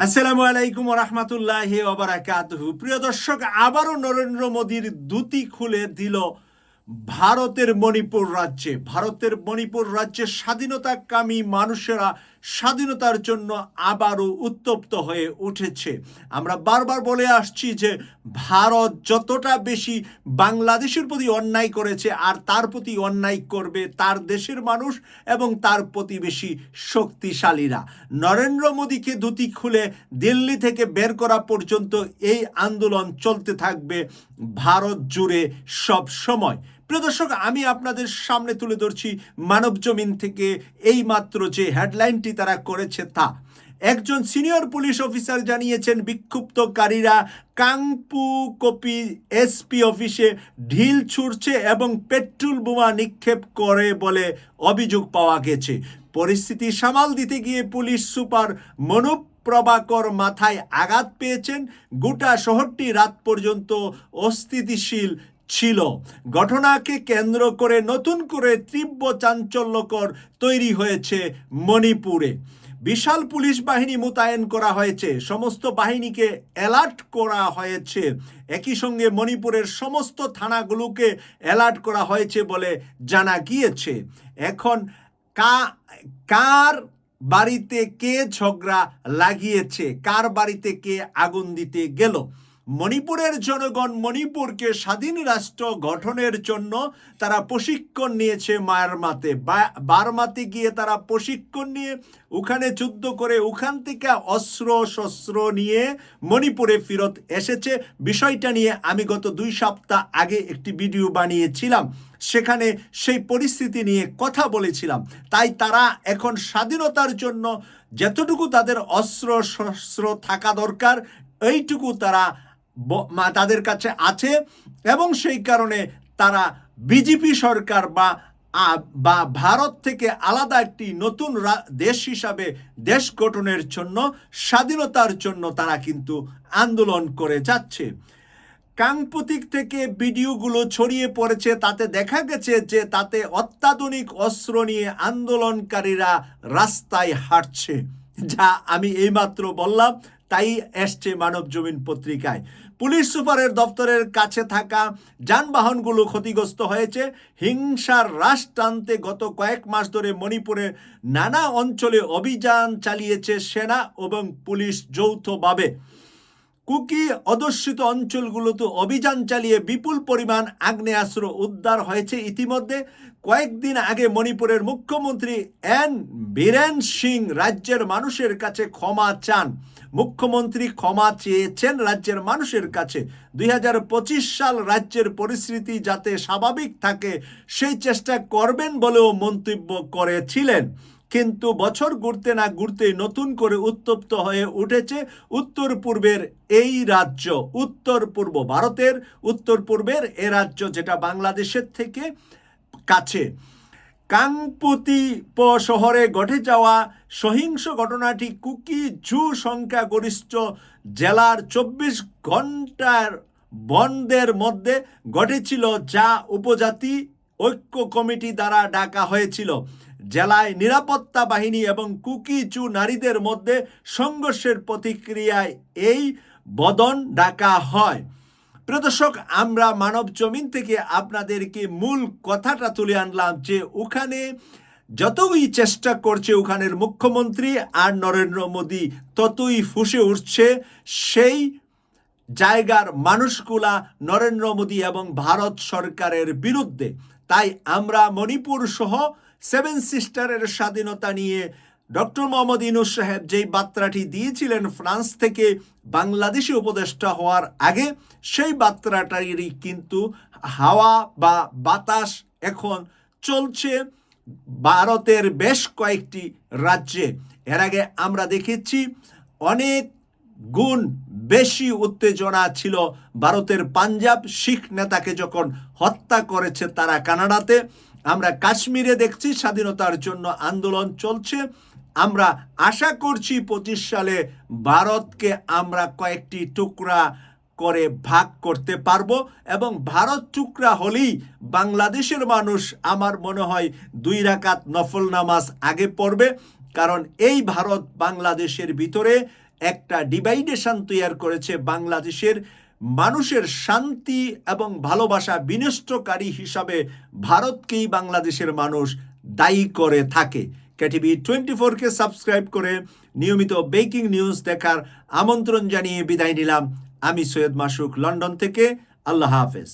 আসসালামু আলাইকুম রহমতুল্লাহ ওবরাকাতহু প্রিয় দর্শক আবারও নরেন্দ্র মোদীর দুটি খুলে দিল ভারতের মণিপুর রাজ্যে, ভারতের মণিপুর রাজ্যে স্বাধীনতাকামী মানুষেরা স্বাধীনতার জন্য আবারও উত্তপ্ত হয়ে উঠেছে। আমরা বারবার বলে আসছি যে ভারত যতটা বেশি বাংলাদেশের প্রতি অন্যায় করেছে, আর তার প্রতি অন্যায় করবে তার দেশের মানুষ এবং তার প্রতিবেশী শক্তিশালীরা। নরেন্দ্র মোদীকে দুটি খুলে দিল্লি থেকে বের করা পর্যন্ত এই আন্দোলন চলতে থাকবে ভারত জুড়ে সব সময় প্রিয় দর্শক, আমি আপনাদের সামনে তুলে ধরছি মানব জমিন থেকে এই মাত্র যে হেডলাইনটি তারা করেছে তা। একজন সিনিয়র পুলিশ অফিসার জানিয়েছেন, বিক্ষুব্ধকারীরা কাংপু কপি এসপি অফিসে ঢিল ছুড়ছে এবং পেট্রোল বোমা নিক্ষেপ করে বলে অভিযোগ পাওয়া গেছে। পরিস্থিতি সামাল দিতে গিয়ে পুলিশ সুপার মনুপ প্রভাকর মাথায় আঘাত পেয়েছেন। গোটা শহরটি রাত পর্যন্ত অস্থিতিশীল ছিল। ঘটনাকে কেন্দ্র করে নতুন করে তীব্র চাঞ্চল্যকর তৈরি হয়েছে মণিপুরে। বিশাল পুলিশ বাহিনী মোতায়েন করা হয়েছে। সমস্ত বাহিনীকে অ্যালার্ট করা হয়েছে। একই সঙ্গে মণিপুরের সমস্ত থানাগুলোকে অ্যালার্ট করা হয়েছে বলে জানা গিয়েছে। এখন কা, কার বাড়িতে কে ঝগড়া লাগিয়েছে? কার বাড়িতে কে আগুন দিতে গেল? মণিপুরের জনগণ মণিপুরকে স্বাধীন রাষ্ট্র গঠনের জন্য তারা প্রশিক্ষণ নিয়েছে মায়ারমাতে। বার্মাতে গিয়ে তারা প্রশিক্ষণ নিয়ে ওখানে যুদ্ধ করে ওখান থেকে অস্ত্র শস্ত্র নিয়ে মণিপুরে ফেরত এসেছে। বিষয়টা নিয়ে আমি গত দুই সপ্তাহ আগে একটি ভিডিও বানিয়েছিলাম। সেখানে সেই পরিস্থিতি নিয়ে কথা বলেছিলাম। তাই তারা এখন স্বাধীনতার জন্য যতটুকু তাদের অস্ত্র শস্ত্র থাকা দরকার, এইটুকু তারা তাদের কাছে আছে এবং সেই কারণে তারা বিজেপি সরকার বা বা ভারত থেকে আলাদা একটি নতুন দেশ হিসাবে দেশ গঠনের জন্য, স্বাধীনতার জন্য তারা কিন্তু আন্দোলন করে যাচ্ছে। কাংপতিক থেকে ভিডিওগুলো ছড়িয়ে পড়েছে, তাতে দেখা গেছে যে তাতে অত্যাধুনিক অস্ত্র নিয়ে আন্দোলনকারীরা রাস্তায় হাঁটছে। যা আমি এইমাত্র বললাম তাই এসছে মানব জমিন পত্রিকায়। পুলিশ সুপারের দপ্তরের কাছে থাকা যানবাহনগুলো ক্ষতিগ্রস্ত হয়েছে। হিংসার হ্রাস টানতে গত কয়েক মাস ধরে মণিপুরে নানা অঞ্চলে অভিযান চালিয়েছে সেনা এবং পুলিশ যৌথভাবে। কুকি অধ্যুষিত অঞ্চলগুলোতে অভিযান চালিয়ে বিপুল পরিমাণ আগ্নেয়াস্ত্র উদ্ধার হয়েছে ইতিমধ্যে। কয়েকদিন আগে মণিপুরের মুখ্যমন্ত্রী এন বীরেন সিং রাজ্যের মানুষের কাছে ক্ষমা চান। মুখ্যমন্ত্রী ক্ষমা চেয়েছেন রাজ্যের মানুষের কাছে। দুই হাজার পঁচিশ সাল রাজ্যের পরিস্থিতি যাতে স্বাভাবিক থাকে, সেই চেষ্টা করবেন বলেও মন্তব্য করেছিলেন। কিন্তু বছর ঘুরতে না ঘুরতেই নতুন করে উত্তপ্ত হয়ে উঠেছে উত্তর পূর্বের এই রাজ্য। উত্তর পূর্ব ভারতের উত্তর পূর্বের এ রাজ্য যেটা বাংলাদেশের থেকে কাছে। কাংপুতিপ শহরে ঘটে যাওয়া সহিংস ঘটনাটি কুকি জু সংখ্যাগরিষ্ঠ জেলার চব্বিশ ঘণ্টার বন্ধের মধ্যে ঘটেছিল, যা উপজাতি ঐক্য কমিটি দ্বারা ডাকা হয়েছিল। জেলায় নিরাপত্তা বাহিনী এবং কুকি চু নারীদের মধ্যে সংঘর্ষের প্রতিক্রিয়ায় এই বদন ডাকা হয়। প্রিয় দর্শক, আমরা মানব জমিন থেকে আপনাদেরকে মূল কথাটা তুলে আনলাম যে ওখানে যতই চেষ্টা করছে ওখানের মুখ্যমন্ত্রী আর নরেন্দ্র মোদী, ততই ফুসে উঠছে সেই জায়গার মানুষগুলা নরেন্দ্র মোদী এবং ভারত সরকারের বিরুদ্ধে। তাই আমরা মণিপুর সহ সেভেন সিস্টারের স্বাধীনতা নিয়ে ডক্টর মোহাম্মদ ইনুস সাহেব যেই বার্তাটি দিয়েছিলেন ফ্রান্স থেকে বাংলাদেশি উপদেষ্টা হওয়ার আগে, সেই বার্তাটারই কিন্তু হাওয়া বা বাতাস এখন চলছে ভারতের বেশ কয়েকটি রাজ্যে। এর আগে আমরা দেখেছি অনেক গুণ বেশি উত্তেজনা ছিল ভারতের পাঞ্জাব শিখ নেতাকে যখন হত্যা করেছে তারা কানাডাতে। আমরা কাশ্মীরে দেখছি স্বাধীনতার জন্য আন্দোলন চলছে। আমরা আশা করছি পঁচিশ সালে ভারতকে আমরা কয়েকটি টুকরা করে ভাগ করতে পারব এবং ভারত টুকরা হলেই বাংলাদেশের মানুষ আমার মনে হয় দুই রাকাত নফল নামাজ আগে পড়বে। কারণ এই ভারত বাংলাদেশের ভিতরে একটা ডিভাইডেশন তৈরি করেছে বাংলাদেশের মানুষের শান্তি এবং ভালোবাসা বিনষ্টকারী হিসাবে ভারতকেই বাংলাদেশের মানুষ দায়ী করে থাকে। কেটিভি টোয়েন্টি ফোরকে সাবস্ক্রাইব করে নিয়মিত বেকিং নিউজ দেখার আমন্ত্রণ জানিয়ে বিদায় নিলাম। আমি সৈয়দ মাসুক, লন্ডন থেকে। আল্লাহ হাফেজ।